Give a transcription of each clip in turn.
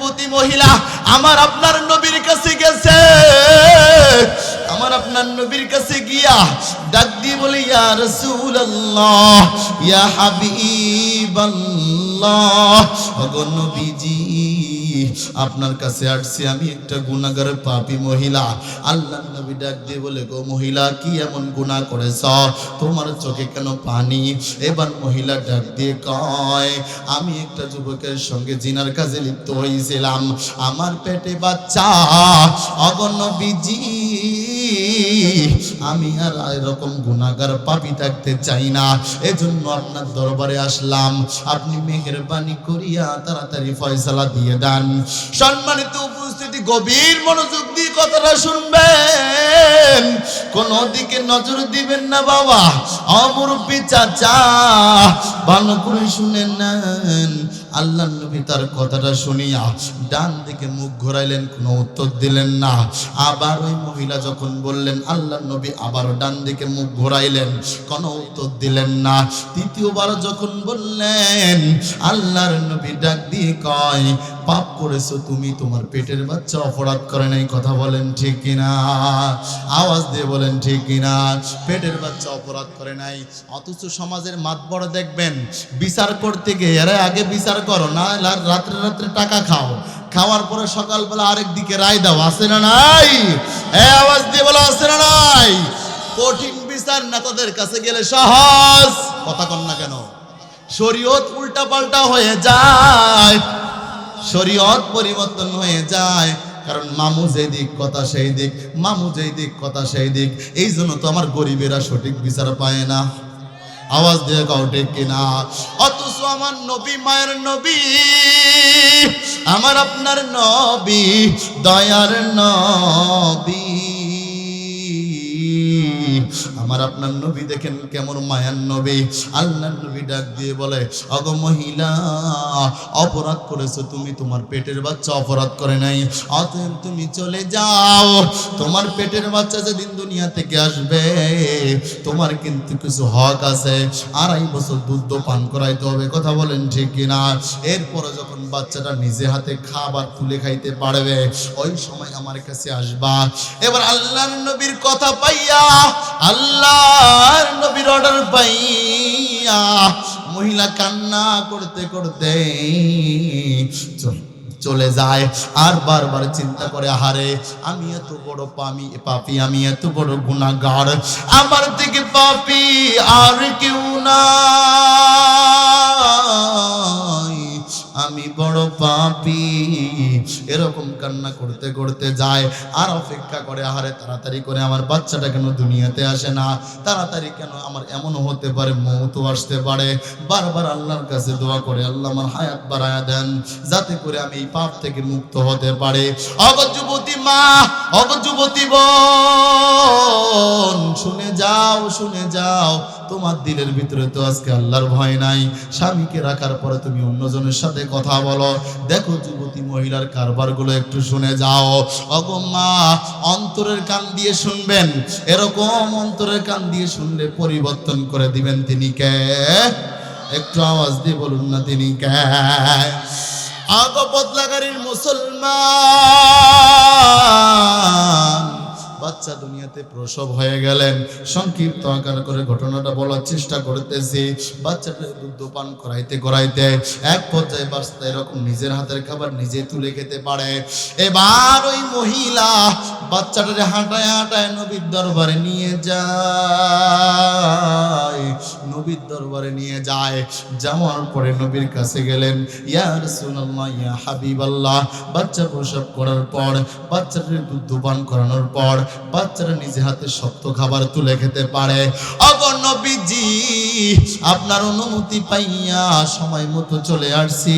যুবতী মহিলা আমার আপনার নবীর কাছে আপনার নবীর কাছে গিয়া ডাক দিয়ে বলে, ইয়া রাসূলুল্লাহ, ইয়া হাবিবাল্লাহ, ওগো নবীজি, আপনার কাছে আসছি, আমি একটা গুনাহগার পাপী মহিলা। আল্লাহ নবী ডাক দিয়ে বলে, গো মহিলা, কি এমন গুনাহ করেছ? তোমার চোখে কেন পানি? এবার মহিলা ডাক দিয়ে কয়, আমি একটা যুবকের সঙ্গে জিনার কাজে লিপ্ত হয়েছিলাম আমার পেটে বাচ্চা অগণ্য বিজি আমি আর এরকম গুণাগার পাপি থাকতে চাই না। এজন্য আপনার দরবারে আসলাম। আপনি মেহেরবানি করিয়া তাড়াতাড়ি ফয়সালা দিয়ে দেন। সম্মানিত উপস্থিতি, গভীর মনোযোগ দিয়ে কথাটা শুনবেন। কোন দিকে নজর দিবেন না বাবা। অমরূপী চাচা ভালো করে শুনে নেন। আল্লাহ নবী তার কথাটা শুনিয়া ডান দিকে মুখ ঘোরাইলেন, কোনো উত্তর দিলেন না। আবার ওই মহিলা যখন বললেন আল্লাহ নবী আবারও ডান দিকে মুখ ঘোরাইলেন, কোনো উত্তর দিলেন না। তৃতীয়বার যখন বললেন, আল্লাহর নবী ডাক দিয়ে কয় পাপ করেছ তুমি, তোমার পেটের বাচ্চা অপরাধ করে নাই, কথা বলেন ঠিক কিনা? আওয়াজ দিয়ে বলেন ঠিক কিনা? পেটের বাচ্চা অপরাধ করে নাই, অথচ সমাজের মাত বড় দেখবেন, বিচার করতে গিয়ে এরা আগে বিচার করো, না রাত্রে রাত্রে টাকা খাও। খাওয়ার পরে সকালবেলা আরেক দিকে রায় দাও, আছে না নাই? আওয়াজ দিয়ে বলো, আছে না নাই? কঠিন বিচার না নেতাদের কাছে গেলে সহজ, কথা কন না কেন। শরীয়ত উল্টা পাল্টা হয়ে যায়। শরীয়ত পরিবর্তন হয়ে যায়। কারণ মামু যেই দিক কথা সেই দিক মামু যেই দিক কথা সেই দিক এই জন্য তো আমার গরিবেরা সঠিক বিচার পায় না। আওয়াজ দিয়ে কাউ ঠিক কিনা? অথচ আমার নবী, মায়ের নবী, আমার আপনার নবী, দয়ার নবী। আমার আপনার নবী দেখেন কেমন মায়ার নবী। আল্লাহর নবী ডাক দিয়ে বলে অগ মহিলা, অপরাধ করেছ তুমি, তোমার পেটের বাচ্চা অপরাধ করে নাই। অতএব তুমি চলে যাও। তোমার পেটের বাচ্চা যেদিন দুনিয়া থেকে আসবে, তোমার কিন্তু কিছু হক আছে। আড়াই বছর দুধ পান করাইতে হবে, কথা বলেন ঠিক কিনা? এরপরে যখন বাচ্চাটা নিজে হাতে খাবার তুলে খাইতে পারবে, ওই সময় আমার কাছে আসবা। এবার আল্লাহর নবীর কথা পাইয়া আল্লাহর নবীর অর্ডার পাইয়া মহিলা কান্না করতে করতে চল- যায়। আর বারবার চিন্তা করে, আহারে, আমি এত বড় পামি পাপি, আমি এত বড় গুণাগার আমার থেকে পাপি আর কেউ আমি বড় পাপি। এরকম কান্না করতে করতে যায়, আর অপেক্ষা করে, আহারে তাড়াতাড়ি করে আমার বাচ্চাটা কেন দুনিয়াতে আসে না? তাড়াতাড়ি কেন আমার এমন হতে পারে, মৌতও আসতে পারে? বারবার আল্লাহর কাছে দোয়া করে, আল্লাহ আমার হায়াত বাড়ায়া দেন, যাতে করে আমি এই পাপ থেকে মুক্ত হতে পারে। অগ যুবতী মা, অগ যুবতী বোন, শুনে যাও শুনে যাও তোমার দিলের ভিতরে তো আজকে আল্লাহর ভয় নাই। স্বামীকে রাখার পরে তুমি অন্যজনের সাথে কথা বলো। দেখো যুবতী মহিলার কারবারগুলো একটু শুনে যাও। অগম্মা অন্তরের কান দিয়ে শুনবেন। এরকম অন্তরের কান দিয়ে শুনলে পরিবর্তন করে দিবেন তিনি কে? একটু আওয়াজ দিয়ে বলুন না তিনি কে? আগ বদলাগারীর মুসলমান। বাচ্চা দুনিয়াতে প্রসব হয়ে গেলেন। সংক্ষিপ্ত আকার করে ঘটনাটা বলার চেষ্টা করতেছি। বাচ্চাটা দুধ পান করাইতে করাইতে এক পর্যায়ে বাচ্চা এরকম নিজের হাতের খাবার নিজে তুলে খেতে পারে। এবার ওই মহিলা বাচ্চাটারে হাঁটায় হাঁটায় নবীর দরবারে নিয়ে যায়। নবীর দরবারে নিয়ে যায়। যাওয়ার পরে নবীর কাছে গেলেন, ইয়া রাসূলুল্লাহ, ইয়া হাবিবাল্লাহ। বাচ্চা প্রসব করার পর, বাচ্চাটার দুধ পান করানোর পর, বাচ্চারা নিজে হাতে শক্ত খাবার তুলে খেতে পারে। নবীজি, আপনার অনুমতি পাইয়া সময় মতো চলে আসছি।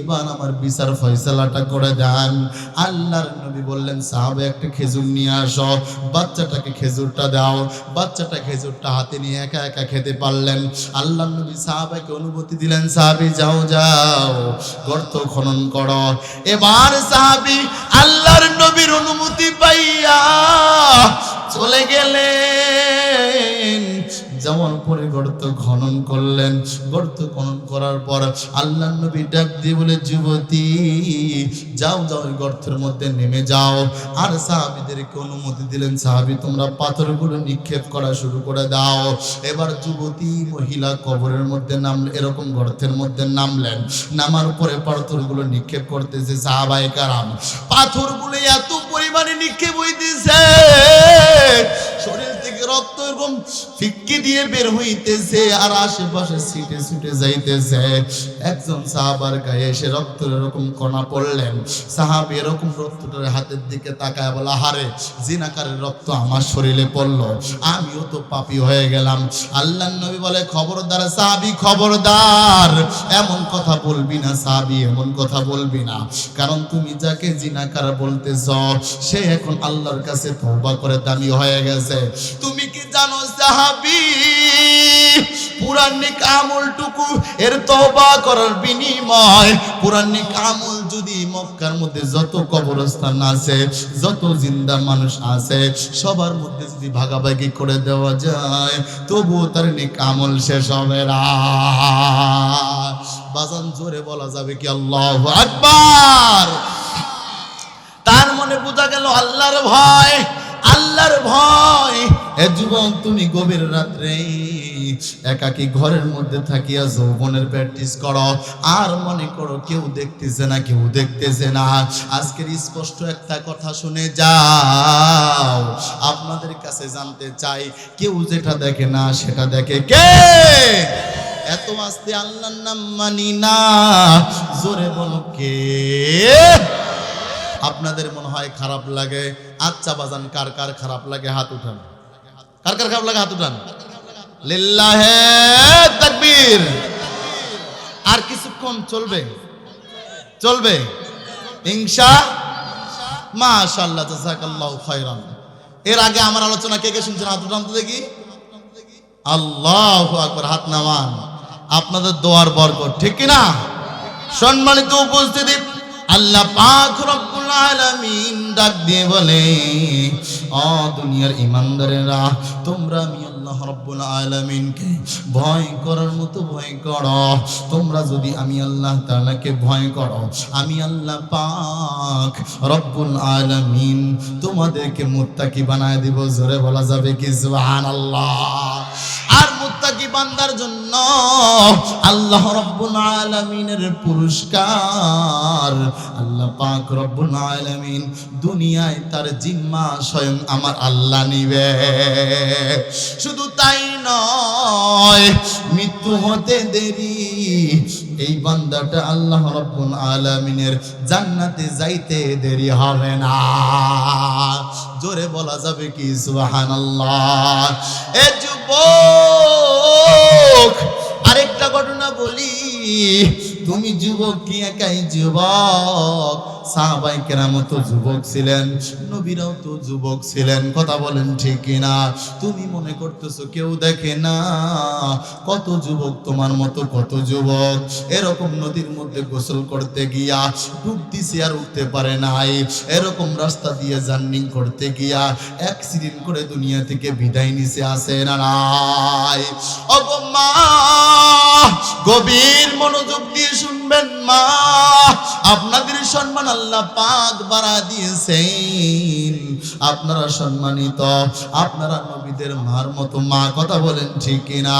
এবার আমার বিচার ফয়সালাটা করে দেন। আল্লাহর নবী বললেন, সাহাবে, একটা খেজুর নিয়ে আসো। বাচ্চাটাকে খেজুরটা দাও। বাচ্চাটা খেজুরটা হাতে নিয়ে একা একা খেতে পারলেন। আল্লাহ নবী সাহাবাকে অনুমতি দিলেন, সাহাবি, যাও যাও, গর্ত খনন কর। এবার সাহাবি আল্লাহর নবীর অনুমতি পাইয়া চলে গেলেন। যাওয়ার পরে গর্ত খনন করলেন, গর্ত খনন করার পর আল্লাহ নবী ডাক দিয়ে বলে, যুবতী, যাও যাও ওই গর্তের মধ্যে নেমে যাও। আর সাহাবিদেরকে অনুমতি দিলেন, সাহাবি, তোমরা পাথরগুলো নিক্ষেপ করা শুরু করে দাও। এবার যুবতী মহিলা কবরের মধ্যে নাম এরকম গর্তের মধ্যে নামলেন। নামার পরে পাথরগুলো নিক্ষেপ করতেছে সাহাবায়ে কারাম। পাথরগুলো এত পরিমাণে নিক্ষেপ হইতেছে রক্ত এরকম দিয়ে বের হইতেছে আর আশেপাশে ছুটে যাইতেছে। একজন সাহাবার গায়ে এসে রক্তের এরকম কণা পড়লেন। সাহাবি এরকম রক্তটার হাতের দিকে তাকায় হারে জিনাকারের রক্ত আমার শরীরে আমিও তো পাপি হয়ে গেলাম। আল্লাহ নবী বলে, খবরদার সাহাবি, খবরদার। এমন কথা বলবি না সাহাবি, এমন কথা বলবি না। কারণ তুমি যাকে জিনাকার বলতেছ, সে এখন আল্লাহর কাছে তওবা করে দামি হয়ে গেছে। তুমি কি জানো সাহাবি? পুরানিক আমলটুকু এর তওবা করার বিনিময় পুরানিক আমল যদি মক্কার মধ্যে যত কবরস্থান আছে, যত জিন্দা মানুষ আছে, সবার মধ্যে যদি ভাগাভাগি করে দেওয়া যায়, তবুও তার নিক আমল শেষ হবে বাজান জোরে বলা যাবে কি আল্লাহ আকবার? তার মনে বোঝা গেল আল্লাহর ভয় আল্লাহর ভয়। এ যুবক, তুমি গভীর রাত্রে একাকি ঘরের মধ্যে থাকিয়া যৌবনের প্র্যাকটিস করো। আর মনে করো কেউ দেখতেছে না, কেউ দেখতেছে না। আজকের স্পষ্ট একটা কথা শুনে যাও। আপনাদের কাছে জানতে চাই, কেউ যেটা দেখে না, সেটা দেখে কে? এত আস্তে আল্লাহর নাম মানি না। জোরে বলো কে? আপনাদের মনে হয় খারাপ লাগে? আচ্ছা বাজান, কার কার খারাপ লাগে? হাত উঠান। কার কার খারাপ লাগে হাত উঠান? লিল্লাহে তাকবীর। আর কিছুক্ষণ চলবে। চলবে। ইনশা মাশাআল্লাহ জাযাকাল্লাহু খাইরান এর আগে আমার আলোচনা কে কে শুনছেন? হাত উঠান তো দেখি। আল্লাহু আকবার, হাত নামান। আপনাদের দোয়ার বরকত, ঠিক কি না সম্মানিত উপস্থিতি আল্লাহ পাক রব্বুল আলামিন ডাক দিয়ে বলে ও দুনিয়ার ইমানদারেরা তোমরা আমি আল্লাহ রব্বুল আলামিনকে ভয় করার মতো ভয় করো। তোমরা যদি আমি আল্লাহ তাআলাকে ভয় করো, আমি আল্লাহ পাক রব্বুল আলামিন তোমাদেরকে মুত্তাকি বানায় দিব। জোরে বলা যাবে কি? সুবহানাল্লাহ। মুত্তাকি বান্দার জন্য আল্লাহ রব্বুল আলামিনের পুরস্কার। আল্লাহ পাক রব্বুল আলামিন দুনিয়ায় তার জিম্মা স্বয়ং আমার আল্লাহ নিবে। শুধু তাই নয়, মৃত্যু হতে দেরি, এই বান্দাটা আল্লাহ রব্বুল আলামিনের জান্নাতে যাইতে দেরি হবে না। জোরে বলা যাবে কি সুবহানাল্লাহ? এ যুবক! আরেকটা ঘটনা বলি। তুমি যুবক কি একাই যুবক? সাহাবাই কেরাম তো যুবক ছিলেন, নবীরাও তো যুবক ছিলেন, কথা বলেন ঠিক কিনা? তুমি মনে করতেছো কেউ দেখে না, কত যুবক তোমার মতো, কত যুবক? এরকম নদীর মধ্যে গোসল করতে গিয়া ডুব দিছে আর উঠতে পারে নাই। এরকম রাস্তা দিয়ে জার্নিং করতে গিয়া অ্যাক্সিডেন্ট করে দুনিয়া থেকে বিদায় নিছে আসে না নাই? গভীর মনোযোগ দিয়ে শুনবেন মা। আপনাদের সম্মান আল্লাহ পাক বাড়া দিয়েছেন। আপনারা সম্মানিত, আপনারা নবীদের মার মতো মা, কথা বলেন ঠিক না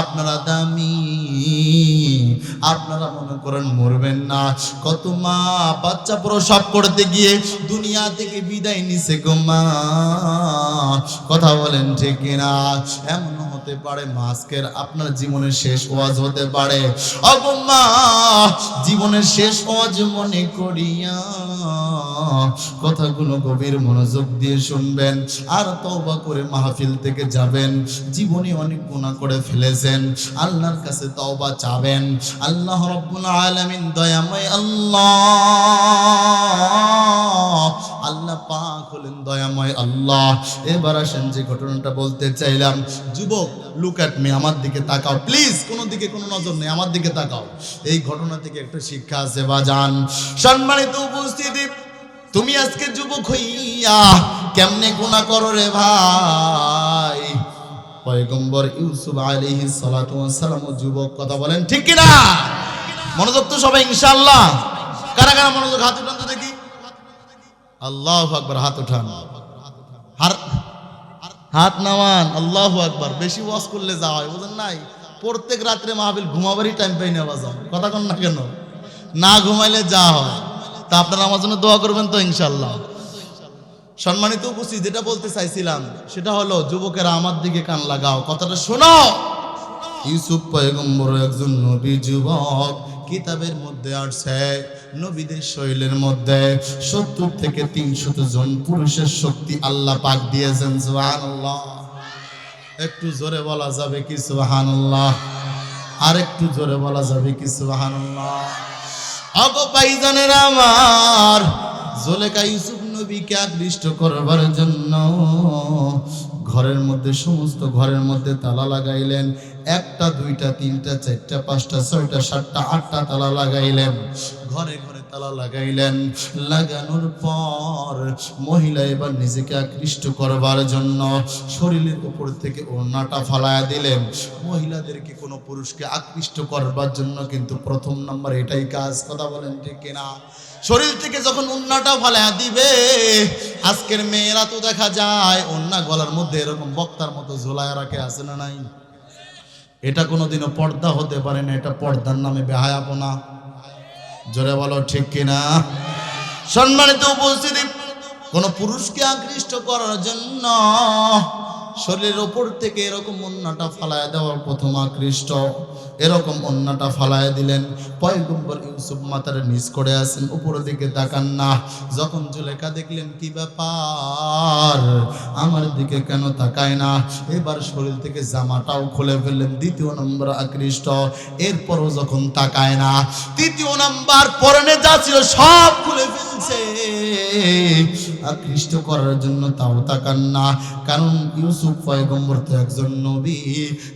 আপনারা দামি, আপনারা মনে করেন মরবেন না। কত মা, বাচ্চা প্রসব করতে গিয়ে দুনিয়া থেকে বিদায় নিছে গো মা। কথা বলেন ঠিক না এমন হতে পারে, মাস্কের আপনার জীবনের শেষ ওয়াজ হতে পারে। জীবনের শেষ ওয়াজ মনে করিয়া কথাগুলো গভীর মনোযোগ দিয়ে শুনবেন আর তওবা করে মাহফিল থেকে যাবেন। জীবনে অনেক গুনাহ করে ফেলেছেন, আল্লাহর কাছে তওবা চাবেন। আল্লাহ রাব্বুল আলামিন, দয়াময় আল্লাহ। আল্লাহ পাক হলেন দয়াময় আল্লাহ। এবার আসেন যে ঘটনাটা বলতে চাইলাম। যুবক লুক অ্যাট মি আমার দিকে তাকাও। প্লিজ কোনো দিকে কোনো নজর নেই, আমার দিকে তাকাও। এই ঘটনা থেকে একটা শিক্ষা আছে বা জান সম্মানিত উপস্থিতি, তুমি আজকে যুবক হইয়া কেমনে গুণা করো রে ভাই? পয়গম্বর ইউসুফ ওয়াস সালাম যুবক, কথা বলেন ঠিক কি না মনোযোগ তো সবাই, ইনশাআল্লাহ। কারা কারা মনোযোগ হাত আল্লাহু আকবার, হাত উঠান। হাত নামান, আল্লাহু আকবার। বেশি ওয়াজ করলে যা হয়, বুঝেন নাই? প্রত্যেক রাত্রে মাহবিল ঘুমাবারই টাইম পাই না বাজান। কথা কন না কেন? না ঘুমাইলে যা হয়। তা আপনারা আমার জন্য দোয়া করবেন তো ইনশাল্লাহ সম্মানিত উপস্থিত, যেটা বলতে চাইছিলাম, সেটা হলো, যুবকেরা আমার দিকে কান লাগাও। কথাটা শোনো। ইউসুফ পয়গম্বর একজন নবী যুবক। কিতাবের মধ্যে আসছে, নবীদের শৈলের মধ্যে সত্তর থেকে তিনশত জন পুরুষের শক্তি আল্লাহ পাক দিয়েছেন, সুবহানাল্লাহ। একটু জোরে বলা যাবে কি সুবহানাল্লাহ? আর একটু জোরে বলা যাবে কি সুবহানাল্লাহ? অগো আমার জোলেকা ইউসুফ নবীকে আকৃষ্ট করবার জন্য ঘরের মধ্যে, সমস্ত ঘরের মধ্যে তালা লাগাইলেন। একটা, দুইটা, তিনটা, চারটা, পাঁচটা, ছয়টা, সাতটা, আটটা তালা লাগাইলেন। ঘরে ঘরে তালা লাগাইলেন। লাগানোর পর মহিলা এবার নিজেকে আকৃষ্ট করবার জন্য শরীরের উপর থেকে ওড়নাটা ফালায়া দিলেন। মহিলাদেরকে কোনো পুরুষকে আকৃষ্ট করবার জন্য কিন্তু প্রথম নাম্বার এটাই কাজ। কথা বলেন ঠিক কিনা? শরীর থেকে যখন উন্নাটা ফালায়া দিবে, আজকের মেয়েরা তো দেখা যায় অন্যা গলার মধ্যে এরকম বক্তার মতো ঝোলায় রাখে, আছে না নাই? এটা কোনোদিনও পর্দা হতে পারে না, এটা পর্দার নামে বেহায়াপনা। জোরে বলো ঠিক কিনা? সম্মানিত উপস্থিতি, কোন পুরুষকে আকৃষ্ট করার জন্য শরীরের ওপর থেকে এরকম অন্যটা ফালায় দেওয়ার প্রথম আকৃষ্ট। এরকম অন্যটা ফালায় দিলেন। পয়গম্বর ইউসুফ মাতার নিচ করে আসেন, উপরের দিকে তাকান। না, যখন জুলেখা দেখলেন, কি ব্যাপার? আমার দিকে কেন তাকায় না? এবার শরীর থেকে জামাটাও খুলে ফেললেন, দ্বিতীয় নম্বর আকৃষ্ট। এরপরও যখন তাকায় না, তৃতীয় নাম্বার পরনে যা ছিল সব খুলে ফেলছে। আকৃষ্ট করার জন্য তাও তাকান না। কারণ ইউসুফ পয়গম্বর তো একজন নবী।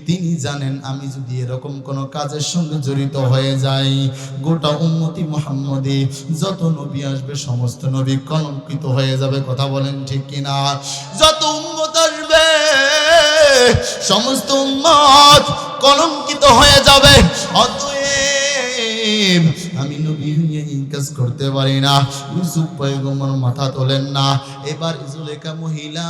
তিনি জানেন আমি যদি এরকম কোন কাজের সঙ্গে জড়িত হয়ে যাই, গোটা উম্মতি মোহাম্মদী যত নবী আসবে, সমস্ত নবী কলঙ্কিত হয়ে যাবে, কথা বলেন ঠিক কিনা? যত উম্মত আসবে, সমস্ত উম্মত কলঙ্কিত হয়ে যাবে। অতএব আমি নবী হইয়া এই কাজ করতে পারি না। ইউসুফ পয়গম্বর মাথা তোলেন না। এবার জুলেখা মহিলা,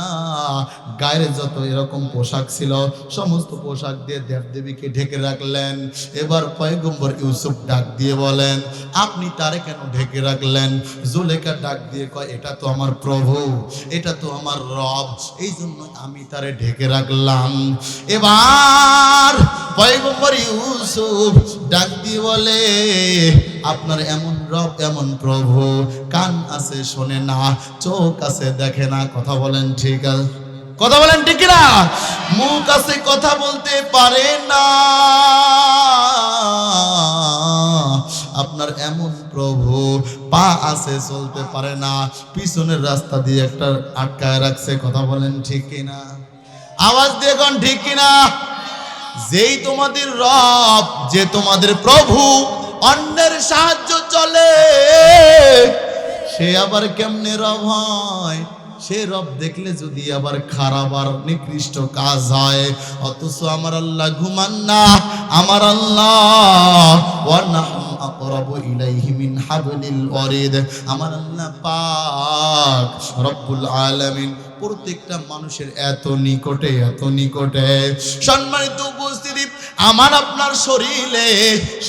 গায়ের যত এরকম পোশাক ছিল, সমস্ত পোশাক দিয়ে দেবদেবীকে ঢেকে রাখলেন। এবার পয়গম্বর ইউসুফ ডাক দিয়ে বলেন, আপনি তারে কেন ঢেকে রাখলেন? জুলেখা ডাক দিয়ে কয়, এটা তো আমার প্রভু, এটা তো আমার রব এই জন্য আমি তারে ঢেকে রাখলাম। এবার পয়গম্বর ইউসুফ ডাক দিয়ে বলে আপনার এমন রব, এমন প্রভু। কান আছে, শোনে না, চোখ আছে, দেখে না, কথা বলেন ঠিক আছে কথা বলেন ঠিক না মুখ আছে, কথা বলতে পারে না। আপনার এমন প্রভু, পা আছে, চলতে পারে না। পিছনের রাস্তা দিয়ে একটা আটকায় রাখছে, কথা বলেন ঠিক কিনা? আওয়াজ দিয়ে কোন ঠিক কিনা? যেই তোমাদের রব, যে তোমাদের প্রভু অন্যের সাহায্য চলে। সে আবার কেমনে রব হয়? সে রব দেখলে যদি আবার খারাপ আর নিকৃষ্ট কাজ হয়, অথচ আমার আল্লাহ ঘুমান না। আমার আল্লাহ আমার আল্লাহ প্রত্যেকটা মানুষের এত নিকটে এত নিকটে সম্মানিত উপস্থিতি আমার আপনার শরীরে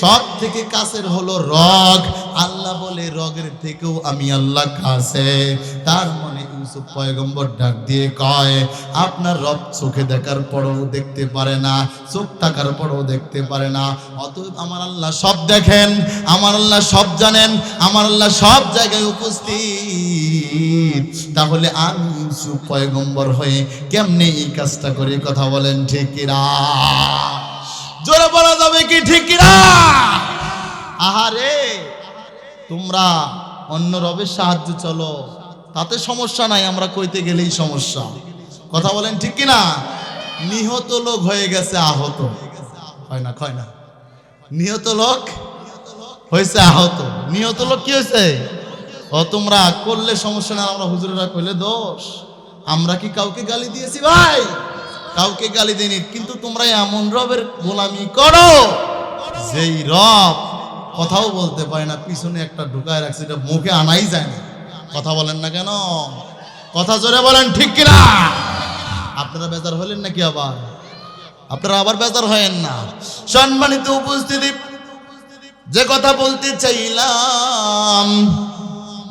সব থেকে কাছের হলো রগ। আল্লাহ বলে, রগের থেকেও আমি আল্লাহ কাছে। তার মানে ইউসুফ পয়গম্বর ডাক দিয়ে কয়, আপনার রব চোখে দেখার পরও দেখতে পারে না, চোখ থাকার পরও দেখতে পারে না। অতএব আমার আল্লাহ সব দেখেন, আমার আল্লাহ সব জানেন, আমার আল্লাহ সব জায়গায় উপস্থিত। তাহলে আমি ইউসুফ পয়গম্বর হয়ে কেমনে এই কাজটা করে কথা বলেন, ঠিক কিনা? জোরে বলা যাবে কি ঠিক কিনা? আহারে, তোমরা অন্য রবের সাহায্য চলো, তাতে সমস্যা নাই, আমরা কইতে গেলেই সমস্যা। কথা বলেন ঠিক কিনা? নিহত লোক হয়ে গেছে আহত। হয় না হয় না। নিহত লোক হয়েছে আহত। নিহত লোক কি হয়েছে? ও, তোমরা করলে সমস্যা না আমরা হুজুরেরা কইলে দোষ। আমরা কি কাউকে গালি দিয়েছি ভাই? কাউকে গালি দেনি কিন্তু তোমরা এমন রবের গোলামি করো, যেই রব কথাও বলতে পারে না, পিছনে একটা ঢুকায় রাখছে, এটা মুখে আনাই যায় না। কথা বলেন না কেন? কথা জোরে বলেন, ঠিক কিনা? আপনারা বেজার হলেন নাকি আবার? আপনারা আবার বেজার হয়েন না। সম্মানিত উপস্থিতি, যে কথা বলতে চাইলাম,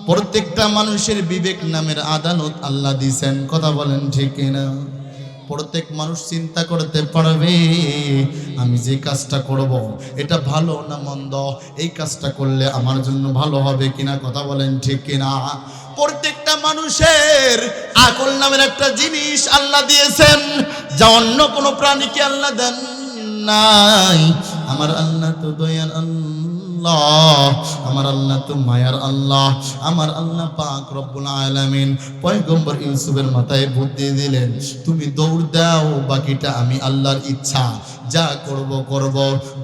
প্রত্যেকটা মানুষের বিবেক নামের আদালত আল্লাহ দিছেন কথা বলেন, ঠিক কিনা? প্রত্যেক মানুষ চিন্তা করতে পারবে, আমি যে কাজটা করব, এটা ভালো না মন্দ? এই কাজটা করলে আমার জন্য ভালো হবে কিনা? কথা বলেন ঠিক কিনা? প্রত্যেকটা মানুষের আকল নামের একটা জিনিস আল্লাহ দিয়েছেন, যা অন্য কোনো প্রাণীকে আল্লাহ দেন নাই। আমার আল্লাহ তো দয়ার আল্লাহ, আমার আল্লাহ তো মায়ার আল্লাহ, আমার আল্লাহ পাক রব্বুল আলামিন পয়গম্বর ইউসুফের মাথায় বুদ্ধি দিলেন, তুমি দৌড় দাও, বাকিটা আমি আল্লাহর ইচ্ছা, যা করব করব,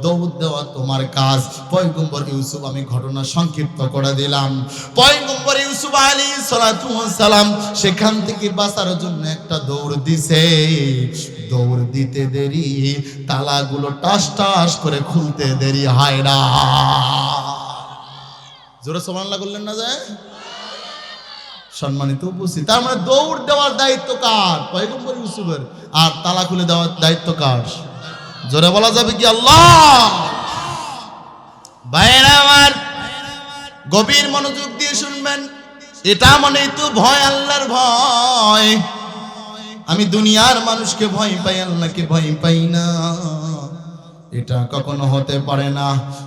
দৌড় দেওয়া তোমার কাজ। পয়গম্বর ইউসুফ, আমি ঘটনা সংক্ষিপ্ত করে দিলাম। পয়গম্বর ইউসুফ আলী সালাম সেখান থেকে বাঁচার জন্য একটা দৌড় দিছে। দৌড় দিতে দেরি, তালাগুলো টাস টাস করে খুলতে দেরি হয় না। জোরে সমানলা করলেন না যায় সম্মানিত উপস্থিত। তার মানে দৌড় দেওয়ার দায়িত্ব কার? পয়গম্বর ইউসুফের। আর তালা খুলে দেওয়ার দায়িত্ব কার? জোরে বলা যাবে কি আল্লাহ? ভাইয়েরা আমার গভীর মনোযোগ দিয়ে শুনবেন। এটা মনেই তো ভয়, আল্লাহর ভয়। আমি দুনিয়ার মানুষকে ভয় পাই আল্লাহকে ভয় পাই না। এটা কখনো হতে পারে না।